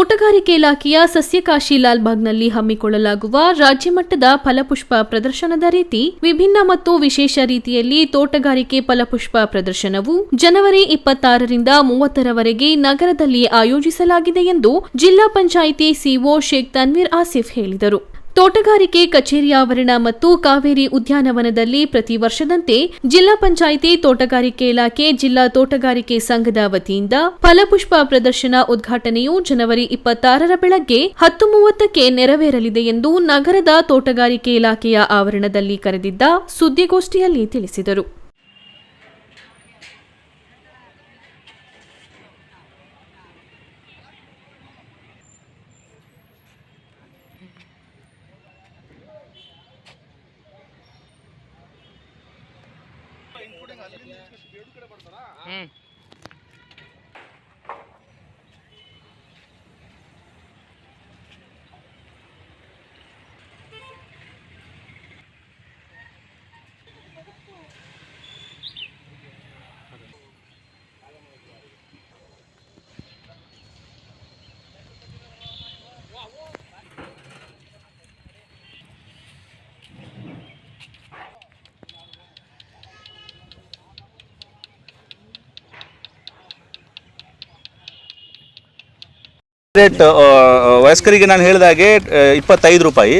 ತೋಟಗಾರಿಕೆ ಇಲಾಖೆಯ ಸಸ್ಯಕಾಶಿ ಲಾಲ್ಬಾಗ್ನಲ್ಲಿ ಹಮ್ಮಿಕೊಳ್ಳಲಾಗುವ ರಾಜ್ಯಮಟ್ಟದ ಫಲಪುಷ್ಪ ಪ್ರದರ್ಶನದ ರೀತಿ, ವಿಭಿನ್ನ ಮತ್ತು ವಿಶೇಷ ರೀತಿಯಲ್ಲಿ ತೋಟಗಾರಿಕೆ ಫಲಪುಷ್ಪ ಪ್ರದರ್ಶನವು ಜನವರಿ ಇಪ್ಪತ್ತಾರರಿಂದ ಮೂವತ್ತರವರೆಗೆ ನಗರದಲ್ಲಿ ಆಯೋಜಿಸಲಾಗಿದೆ ಎಂದು ಜಿಲ್ಲಾ ಪಂಚಾಯಿತಿ ಸಿಒ ಶೇಖ್ ತನ್ವೀರ್ ಆಸಿಫ್ ಹೇಳಿದರು. ತೋಟಗಾರಿಕೆ ಕಚೇರಿ ಆವರಣ ಮತ್ತು ಕಾವೇರಿ ಉದ್ಯಾನವನದಲ್ಲಿ ಪ್ರತಿ ವರ್ಷದಂತೆ ಜಿಲ್ಲಾ ಪಂಚಾಯಿತಿ ತೋಟಗಾರಿಕೆ ಇಲಾಖೆ, ಜಿಲ್ಲಾ ತೋಟಗಾರಿಕೆ ಸಂಘದ ವತಿಯಿಂದ ಫಲಪುಷ್ಪ ಪ್ರದರ್ಶನ ಉದ್ಘಾಟನೆಯು ಜನವರಿ ಇಪ್ಪತ್ತಾರರ ಬೆಳಗ್ಗೆ ಹತ್ತು ಮೂವತ್ತಕ್ಕೆ ನೆರವೇರಲಿದೆ ಎಂದು ನಗರದ ತೋಟಗಾರಿಕೆ ಇಲಾಖೆಯ ಆವರಣದಲ್ಲಿ ಕರೆದಿದ್ದ ಸುದ್ದಿಗೋಷ್ಠಿಯಲ್ಲಿ ತಿಳಿಸಿದರು. ಹ್ಮ್. ರೇಟ್ ವಯಸ್ಕರಿಗೆ ನಾನು ಹೇಳಿದ ಹಾಗೆ ಆ, ಇಪ್ಪತ್ತೈದು ರೂಪಾಯಿ.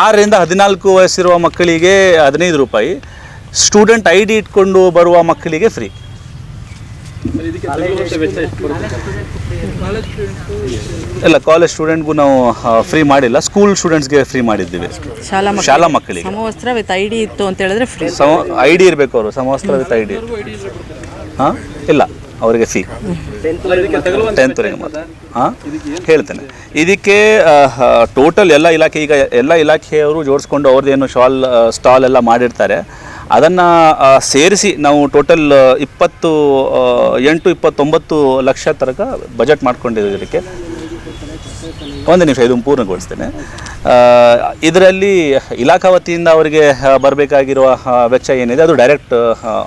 ಆರರಿಂದ ಹದಿನಾಲ್ಕು ವಯಸ್ಸಿರುವ ಮಕ್ಕಳಿಗೆ ಹದಿನೈದು ರೂಪಾಯಿ. ಸ್ಟೂಡೆಂಟ್ ಐ ಡಿ ಇಟ್ಕೊಂಡು ಬರುವ ಮಕ್ಕಳಿಗೆ ಫ್ರೀ. ಇಲ್ಲ ಕಾಲೇಜ್ ಸ್ಟೂಡೆಂಟ್ಗೂ ನಾವು ಫ್ರೀ ಮಾಡಿಲ್ಲ. ಸ್ಕೂಲ್ ಸ್ಟೂಡೆಂಟ್ಸ್ಗೆ ಫ್ರೀ ಮಾಡಿದ್ದೀವಿ ಶಾಲಾ ಮಕ್ಕಳು ಶಾಲಾ ಮಕ್ಕಳಿಗೆ. ಸಮವಸ್ತ್ರ ವಿತ್ ಐ ಡಿ ಇತ್ತು ಅಂತ ಹೇಳಿದ್ರೆ ಫ್ರೀ. ಸಮ ಐ ಡಿ ಇರಬೇಕು ಅವರು ಸಮವಸ್ತ್ರ ವಿತ್ ಐ ಡಿ. ಹಾಂ? ಇಲ್ಲ. ಅವರಿಗೆ ಫೀ ಟೆಂತ್ವರೆಗೆ ಮಾತ್ರ. ಹಾಂ ಹೇಳ್ತೇನೆ. ಇದಕ್ಕೆ ಟೋಟಲ್ ಎಲ್ಲ ಇಲಾಖೆ, ಈಗ ಎಲ್ಲ ಇಲಾಖೆಯವರು ಜೋಡಿಸ್ಕೊಂಡು ಅವ್ರದ್ದೇನು ಶಾಲ್ ಸ್ಟಾಲ್ ಎಲ್ಲ ಮಾಡಿರ್ತಾರೆ. ಅದನ್ನು ಸೇರಿಸಿ ನಾವು ಟೋಟಲ್ ಇಪ್ಪತ್ತು ಎಂಟು, ಇಪ್ಪತ್ತೊಂಬತ್ತು ಲಕ್ಷ ತನಕ ಬಜೆಟ್ ಮಾಡ್ಕೊಂಡಿದ್ದೀವಿ ಇದಕ್ಕೆ. ಒಂದು ನಿಮಿಷ, ಇದು ಪೂರ್ಣಗೊಳಿಸ್ತೇನೆ. ಇದರಲ್ಲಿ ಇಲಾಖಾ ವತಿಯಿಂದ ಅವರಿಗೆ ಬರಬೇಕಾಗಿರುವ ವೆಚ್ಚ ಏನಿದೆ, ಅದು ಡೈರೆಕ್ಟ್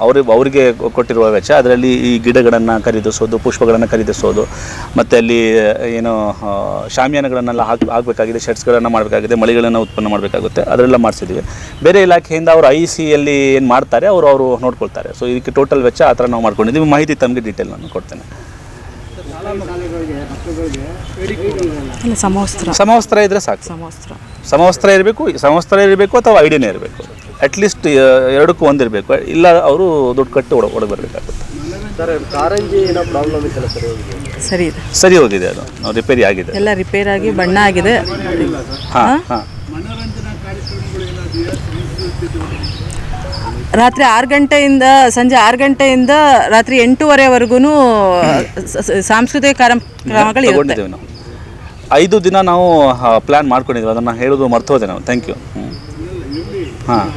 ಅವ್ರಿಗೆ ಅವರಿಗೆ ಕೊಟ್ಟಿರುವ ವೆಚ್ಚ. ಅದರಲ್ಲಿ ಈ ಗಿಡಗಳನ್ನು ಖರೀದಿಸೋದು, ಪುಷ್ಪಗಳನ್ನು ಖರೀದಿಸೋದು, ಮತ್ತು ಅಲ್ಲಿ, ಏನು ಶಾಮಿಯಾನಗಳನ್ನೆಲ್ಲ ಹಾಕ್, ಹಾಕಬೇಕಾಗಿದೆ ಶರ್ಟ್ಸ್ಗಳನ್ನು ಮಾಡಬೇಕಾಗಿದೆ, ಮಳಿಗಳನ್ನು ಉತ್ಪನ್ನ ಮಾಡಬೇಕಾಗುತ್ತೆ ಅದರೆಲ್ಲ ಮಾಡಿಸಿದ್ದೀವಿ. ಬೇರೆ ಇಲಾಖೆಯಿಂದ ಅವರು ಐ ಸಿಯಲ್ಲಿ ಏನು ಮಾಡ್ತಾರೆ, ಅವರು ಅವರು ನೋಡ್ಕೊಳ್ತಾರೆ. ಸೊ ಇದಕ್ಕೆ ಟೋಟಲ್ ವೆಚ್ಚ ಆ ಥರ ನಾವು ಮಾಡ್ಕೊಂಡಿದ್ದೀವಿ. ಮಾಹಿತಿ ತಮಗೆ ಡೀಟೇಲ್ ನಾನು ಕೊಡ್ತೇನೆ. ಇಲ್ಲ. ಸಮವಸ್ತ್ರ. ಸಮವಸ್ತ್ರ ಇದ್ರೆ ಸಾಕು. ಸಮವಸ್ತ್ರ. ಸಮವಸ್ತ್ರ ಇರಬೇಕು ಸಮವಸ್ತ್ರ ಇರಬೇಕು ಅಥವಾ ಐಡಿನೇ ಇರಬೇಕು. ಅಟ್ಲೀಸ್ಟ್ ಎರಡಕ್ಕೂ ಒಂದಿರಬೇಕು ಇಲ್ಲ ಅವರು ದುಡ್ಡು ಕಟ್ಟಿ ಒಡ ಒಳಗೆ ಬರಬೇಕಾಗುತ್ತೆ. ಸರ್ ಇದೆ. ಸರಿ ಹೋಗಿದೆ ಅದು. ರಿಪೇರಿ ಆಗಿದೆ. ಎಲ್ಲ ರಿಪೇರ್ ಆಗಿ ಬಣ್ಣ ಆಗಿದೆ. ಹಾಂ ಹಾಂ? ರಾತ್ರಿ ಆರು ಗಂಟೆಯಿಂದ ಸಂಜೆ ಆರು ಗಂಟೆಯಿಂದ ರಾತ್ರಿ ಎಂಟೂವರೆವರೆಗೂ ಸಾಂಸ್ಕೃತಿಕ ಕಾರ್ಯಕ್ರಮಗಳು ಇರುತ್ತೆ ನಾವು. ಐದು ದಿನ ನಾವು ಪ್ಲ್ಯಾನ್ ಮಾಡ್ಕೊಂಡಿದ್ವಿ ಅದನ್ನು ಹೇಳೋದು ಮರ್ತು ಹೋದೆ ನಾವು ಥ್ಯಾಂಕ್ ಯು ಹಾಂ.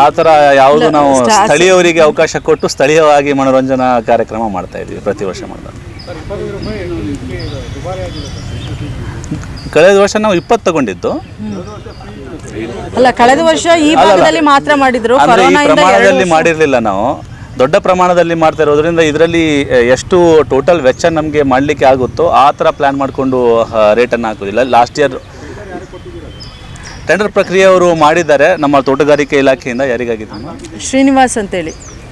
ಆ ಥರ ಯಾವುದು ನಾವು ಸ್ಥಳೀಯವರಿಗೆ ಅವಕಾಶ ಕೊಟ್ಟು ಸ್ಥಳೀಯವಾಗಿ ಮನೋರಂಜನಾ ಕಾರ್ಯಕ್ರಮ ಮಾಡ್ತಾ ಇದ್ದೀವಿ ಪ್ರತಿ ವರ್ಷ ಮಾಡಿದಾಗ. ಕಳೆದ ವರ್ಷ ನಾವು ಇಪ್ಪತ್ತು ತಗೊಂಡಿದ್ದು. ಅಲ್ಲ ಕಳೆದ ವರ್ಷ ಈ ಭಾಗದಲ್ಲಿ ಮಾತ್ರ ಮಾಡಿದ್ರು ಅಂದ್ರೆ ಈ ಕೊರೋನಾ ಎರಡು ಪ್ರಮಾಣದಲ್ಲಿ ಮಾಡಿರಲಿಲ್ಲ ನಾವು. ದೊಡ್ಡ ಪ್ರಮಾಣದಲ್ಲಿ ಮಾಡ್ತಾ ಇರೋದ್ರಿಂದ ಇದರಲ್ಲಿ ಎಷ್ಟು ಟೋಟಲ್ ವೆಚ್ಚ ನಮಗೆ ಮಾಡಲಿಕ್ಕೆ ಆಗುತ್ತೋ ಆ ಥರ ಪ್ಲ್ಯಾನ್ ಮಾಡಿಕೊಂಡು ರೇಟನ್ನು ಹಾಕೋದಿಲ್ಲ. ಲಾಸ್ಟ್ ಇಯರ್ ಟೆಂಡರ್ ಪ್ರಕ್ರಿಯೆ ಅವರು ಮಾಡಿದ್ದಾರೆ. ನಮ್ಮ ತೋಟಗಾರಿಕೆ ಇಲಾಖೆಯಿಂದ ಯಾರಿಗಾಗಿದೆ ಶ್ರೀನಿವಾಸ್ ಅಂತೇಳಿ.